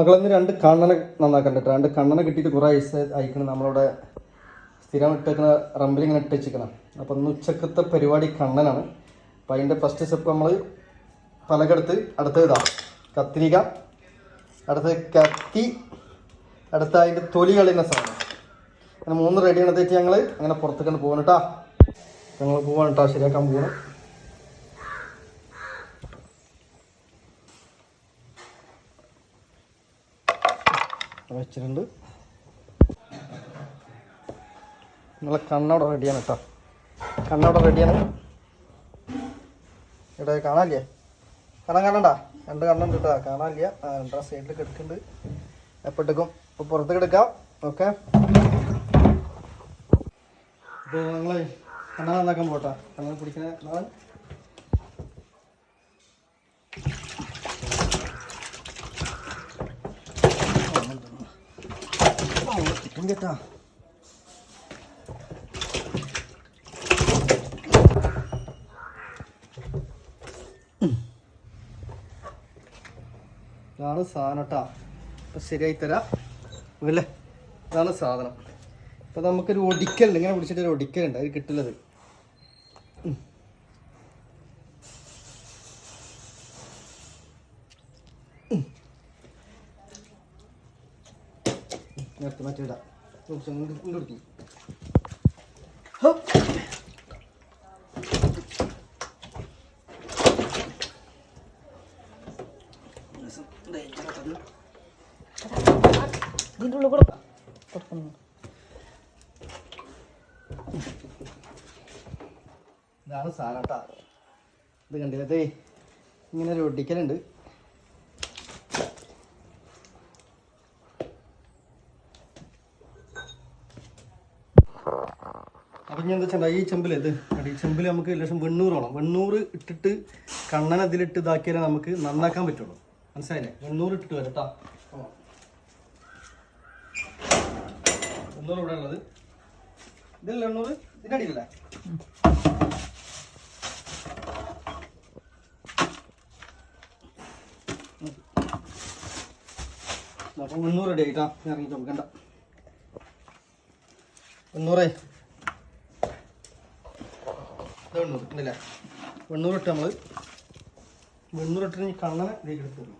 മക്കളിന്ന് രണ്ട് കണ്ണനെ നന്നാക്കണ്ട കേട്ടോ രണ്ട് കണ്ണനെ കിട്ടിയിട്ട് കുറേ ഐസ് അയക്കണം നമ്മളിവിടെ സ്ഥിരം ഇട്ടേക്കണ റമ്പിൽ ഇങ്ങനെ ഇട്ട് വെച്ചിരിക്കണം അപ്പം ഇന്ന് ഉച്ചക്കത്തെ പരിപാടി കണ്ണനാണ്. അപ്പം അതിന്റെ ഫസ്റ്റ് സ്റ്റെപ്പ് നമ്മൾ പലകെടുത്ത് അടുത്തത് ഇതാ. കത്തിരിക അടുത്തത് കത്തി അടുത്ത അതിന്റെ തൊലി കളയുന്ന സാധനം. അങ്ങനെ മൂന്ന് റെഡി എടുത്തിട്ട് ഞങ്ങൾ അങ്ങനെ പുറത്തേക്കാണ് പോകണം കേട്ടോ ഞങ്ങൾ പോവാണ് കേട്ടോ ശരിയാക്കാൻ പോകണം വെച്ചിട്ടുണ്ട്. നമ്മളെ കണ്ണവിടെ റെഡിയാണ് കേട്ടോ കണ്ണവിടെ റെഡിയാണ് ഇവിടെ കാണാനില്ലേ? കാണാൻ കാണണ്ട? രണ്ട് കണ്ണുണ്ട് കേട്ടോ കാണാനില്ല. രണ്ടാം സൈഡിൽ കിടക്കുന്നുണ്ട്. എപ്പോൾ എടുക്കും. ഇപ്പോൾ പുറത്ത് കിടക്കാം ഓക്കെ? ഇപ്പോൾ നിങ്ങൾ കണ്ണാൻ നന്നാക്കാൻ പോട്ടെ. കണ്ണാൻ പിടിക്കുന്ന നാളെ കിട്ടും. ഇതാണ് സാധനം കേട്ടോ. ഇപ്പം ശരിയായി തരാം. അല്ലേ ഇതാണ് സാധനം. ഇപ്പം നമുക്കൊരു ഒടിക്കലുണ്ട്. ഇങ്ങനെ പിടിച്ചിട്ട് ഒരു ഒടിക്കലുണ്ട്. അത് കിട്ടുന്നത് ഉം. ഉം. ഇതിന്റെ ഉള്ളിൽ കൂടെ ഇതാണ് സാധനം കേട്ടാ. ഇത് കണ്ടില്ലേ? ഇങ്ങനെ ഒരു ഒട്ടിക്കലുണ്ട് ഞാൻ എന്താ വെച്ചാൽ ഈ ചെമ്പിൽ ഇത് ഈ ചെമ്പിൽ നമുക്ക് ലക്ഷം വെണ്ണൂറോളം വെണ്ണൂറ് ഇട്ടിട്ട് കണ്ണൻ അതിലിട്ട് ഇതാക്കിയാലേ നമുക്ക് നന്നാക്കാൻ പറ്റുള്ളൂ. മനസ്സിലായില്ലേ? വെണ്ണൂറ് ഇട്ടിട്ട് വരട്ടാ വെണ്ണൂറ് ഇവിടെ ഉള്ളത്. ഇതില്ല എണ്ണൂറ് ഇതിന്റെ അടിയിലല്ലേ? അപ്പം മുന്നൂറ് അടി ആയിട്ടാ ഇറങ്ങി നോക്കണ്ട മുന്നൂറേ വെണ്ണൂറ് ഉണ്ടല്ലേ വെണ്ണൂറ് ഇട്ട് നമ്മൾ വെണ്ണൂറ് ഇട്ടിട്ട് ഈ കണ്ണനെ ഇതിലേക്ക് എടുത്തു തരും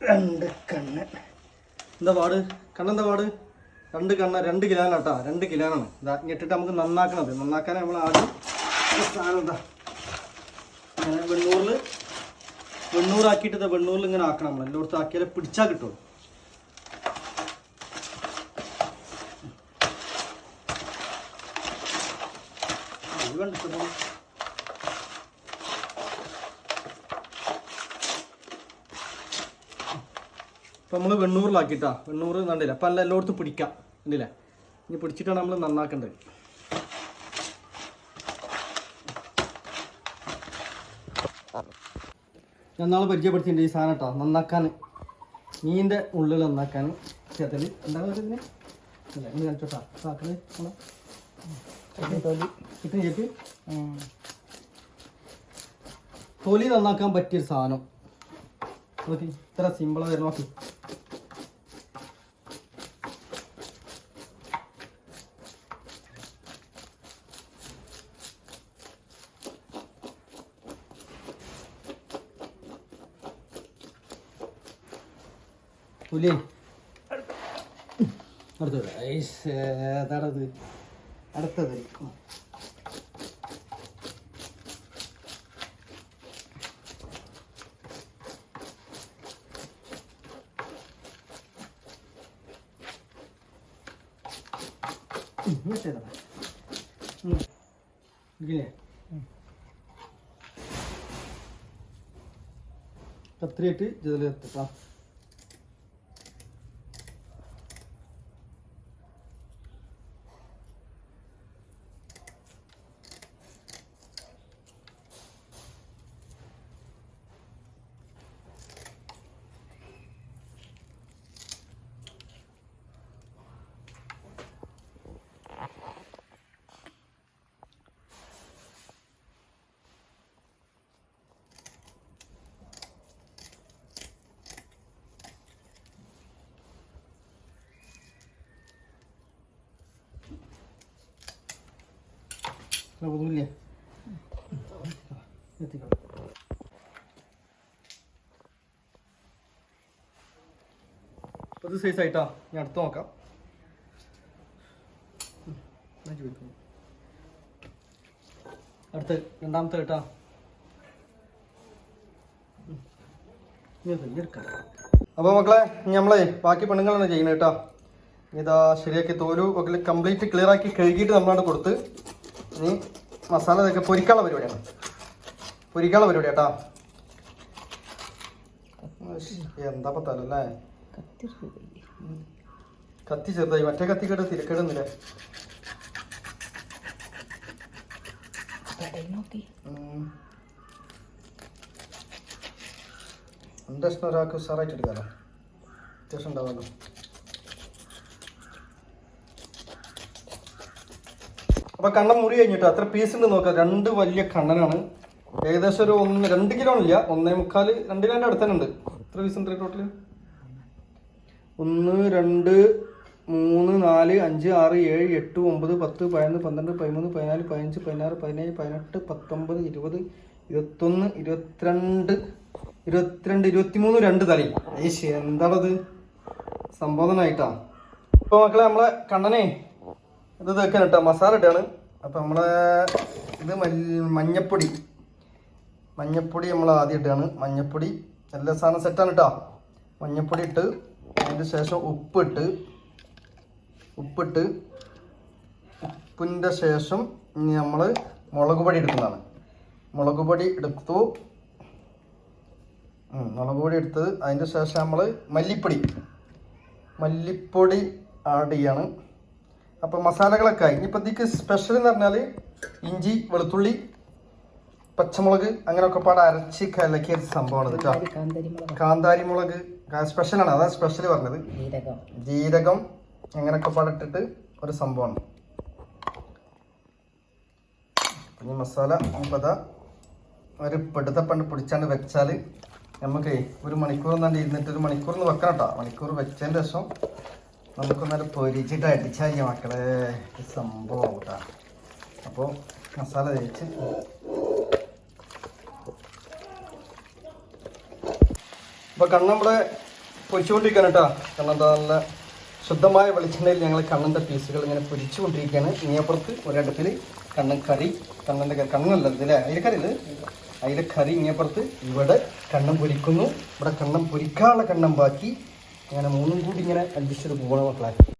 രണ്ട് കണ്ണ്. എന്താ പാട്? കണ്ണെന്താ പാട്? രണ്ട് കണ്ണ രണ്ട് കിലോനാട്ടാ രണ്ട് കിലോനാണ്. ഇതാ ഞെട്ടിട്ട് നമുക്ക് നന്നാക്കണത്. നന്നാക്കാൻ നമ്മൾ ആദ്യം സാധനം എന്താ ഇങ്ങനെ വെണ്ണൂറിൽ വെണ്ണൂറാക്കിയിട്ട് വെണ്ണൂറിൽ ഇങ്ങനെ ആക്കണം നമ്മൾ എല്ലായിടത്തും ആക്കിയാലേ പിടിച്ചാൽ കിട്ടുള്ളൂ. കണ്ടിട്ടോ ഇപ്പം നമ്മൾ വെണ്ണൂറിലാക്കിട്ടാ വെണ്ണൂറ് കണ്ടില്ല? അപ്പം അല്ല എല്ലായിടത്തും പിടിക്കാം. കണ്ടില്ലേ? ഇനി പിടിച്ചിട്ടാണ് നമ്മൾ നന്നാക്കേണ്ടത്. ഞാൻ നാളെ ഈ സാധനം കേട്ടോ. നന്നാക്കാൻ മീന്റെ ഉള്ളിൽ നന്നാക്കാൻ ചേതൽ എന്താണ് ഇതിന്? അല്ലേ ഇനി സാക്കൽ കിട്ടും ചേക്ക് തൊലി നന്നാക്കാൻ പറ്റിയൊരു സാധനം. നോക്കി ഇത്ര സിമ്പിളാണ് വരുന്ന നോക്കി. തൊലി. അടുത്തത്. ഐസ് ഏതാണത്? അടുത്തത്. ഉം. ഉം, മറ്റേതാ ഉം. ഇതില്ലേ കത്രിയിട്ട് ഇതിൽ ഒന്നുമില്ലേ എത്തിക്കോ. സൈസ് ആയിട്ടാ. ഞാൻ അടുത്ത് നോക്കാം. അടുത്ത് രണ്ടാമത്തെ കേട്ടാ അപ്പോൾ മക്കളെ നമ്മളെ ബാക്കി പെണ്ണുങ്ങളാണ് ചെയ്യുന്നത് കേട്ടോ. ഇതാ ശരിയാക്കി തോലു ഒക്കെ കംപ്ലീറ്റ് ക്ലിയർ ആക്കി കഴുകിയിട്ട് നമ്മളാണ് കൊടുത്ത് ഇനി മസാല ഇതൊക്കെ പൊരിക്കാനുള്ള പരിപാടിയാണ്. പൊരിക്കാനുള്ള പരിപാടി കേട്ടാ. എന്താ പത്തല്ലേ കത്തി ചെറുതായി. മറ്റേ കത്തി കേട്ട് തിരക്കേടുന്നില്ലേ എന്താ ഇഷ്ടം? ഒരാൾക്ക് ഉഷാറായിട്ട് എടുക്കാമല്ലോ അത്യാവശ്യം ഉണ്ടാവുമല്ലോ. അപ്പൊ കണ്ണൻ മുറി കഴിഞ്ഞിട്ട് അത്ര പീസ് ഉണ്ട് നോക്കാം. രണ്ട് വലിയ കണ്ണനാണ്. ഏകദേശം ഒരു ഒന്ന് രണ്ട് കിലോ ഇല്ല ഒന്നേ മുക്കാൽ രണ്ട് കിലോന്റെ അടുത്ത് ഉണ്ട്. എത്ര പീസ് ഉണ്ട് ടോട്ടൽ ഒന്ന് രണ്ട് മൂന്ന് നാല് അഞ്ച് ആറ് ഏഴ് എട്ട് ഒമ്പത് പത്ത് പതിനൊന്ന് പന്ത്രണ്ട് പതിമൂന്ന് പതിനാല് പതിനഞ്ച് പതിനാറ് പതിനേഴ് പതിനെട്ട് പത്തൊമ്പത് ഇരുപത് ഇരുപത്തൊന്ന് ഇരുപത്തിരണ്ട് ഇരുപത്തിരണ്ട് ഇരുപത്തിമൂന്ന് രണ്ട് തലയും ഏശ് എന്താണത്? സംബോധനായിട്ടാ ഇപ്പൊ മക്കളെ നമ്മളെ കണ്ണനെ ഇത് തേക്കാൻ കേട്ടോ മസാല ഇട്ടാണ്. അപ്പം നമ്മൾ ഇത് മഞ്ഞപ്പൊടി. മഞ്ഞപ്പൊടി നമ്മൾ ആദ്യം ഇട്ടാണ്. മഞ്ഞപ്പൊടി എല്ലാ സാധനം സെറ്റാണ് കേട്ടോ മഞ്ഞപ്പൊടി ഇട്ട് അതിന് ശേഷം ഉപ്പിട്ട് ഉപ്പിട്ട് ഉപ്പിന്റെ ശേഷം ഇനി നമ്മൾ മുളക് പൊടി എടുക്കുന്നതാണ്. മുളക് പൊടി എടുത്തു. മുളക് പൊടി എടുത്തത്. അതിന്റെ ശേഷം നമ്മൾ മല്ലിപ്പൊടി. മല്ലിപ്പൊടി ആഡ് ചെയ്യാണ്. അപ്പോൾ മസാലകളൊക്കെ ആയി. ഇനിയിപ്പോൾ ഇതിക്ക് സ്പെഷ്യൽ എന്ന് പറഞ്ഞാൽ ഇഞ്ചി വെളുത്തുള്ളി പച്ചമുളക് അങ്ങനെയൊക്കെ പാടെ അരച്ച് കലക്കിയ സംഭവമാണ് കേട്ടോ കാന്താരി മുളക് സ്പെഷ്യൽ ആണ്. സ്പെഷ്യലാണ് അതാണ് സ്പെഷ്യൽ പറഞ്ഞത്. ജീരകം. അങ്ങനെയൊക്കെ പാടിട്ടിട്ട് ഒരു സംഭവമാണ്. പിന്നെ മസാല നമുക്കതാ ഒരു പെടുത്ത പണ്ട് പിടിച്ചാണ്ട് വെച്ചാൽ നമുക്ക് ഒരു മണിക്കൂർ എന്നാണ്ട് ഇരുന്നിട്ട് ഒരു മണിക്കൂർ എന്ന് വെക്കണം കേട്ടോ മണിക്കൂർ വെച്ചതിന് ശേഷം നമുക്കൊന്നൊരു പൊരിച്ചിട്ട് അടിച്ചാൽ മക്കളെ സംഭവം കേട്ടോ അപ്പോൾ മസാല തേച്ച്. അപ്പോൾ കണ്ണ് നമ്മളെ പൊരിച്ചുകൊണ്ടിരിക്കുകയാണ് കേട്ടോ. കാരണം എന്താ നല്ല ശുദ്ധമായ വെളിച്ചെണ്ണയിൽ ഞങ്ങൾ കണ്ണന്റെ പീസുകൾ ഇങ്ങനെ പൊരിച്ചുകൊണ്ടിരിക്കുകയാണ് ഇനിയപ്പുറത്ത് ഒരിടത്തിൽ കണ്ണൻ കറി കണ്ണന്റെ കണ്ണല്ല ഇതിലെ അയിലക്കറി ഇത് അയിലക്കറി ഇനിയപ്പുറത്ത് ഇവിടെ കണ്ണം പൊരിക്കുന്നു. ഇവിടെ കണ്ണം പൊരിക്കാനുള്ള കണ്ണം ബാക്കി. അങ്ങനെ മൂന്നും കൂടി ഇങ്ങനെ അഡ്ജസ്റ്റ് ചെയ്ത് പോകണം മക്കളെ.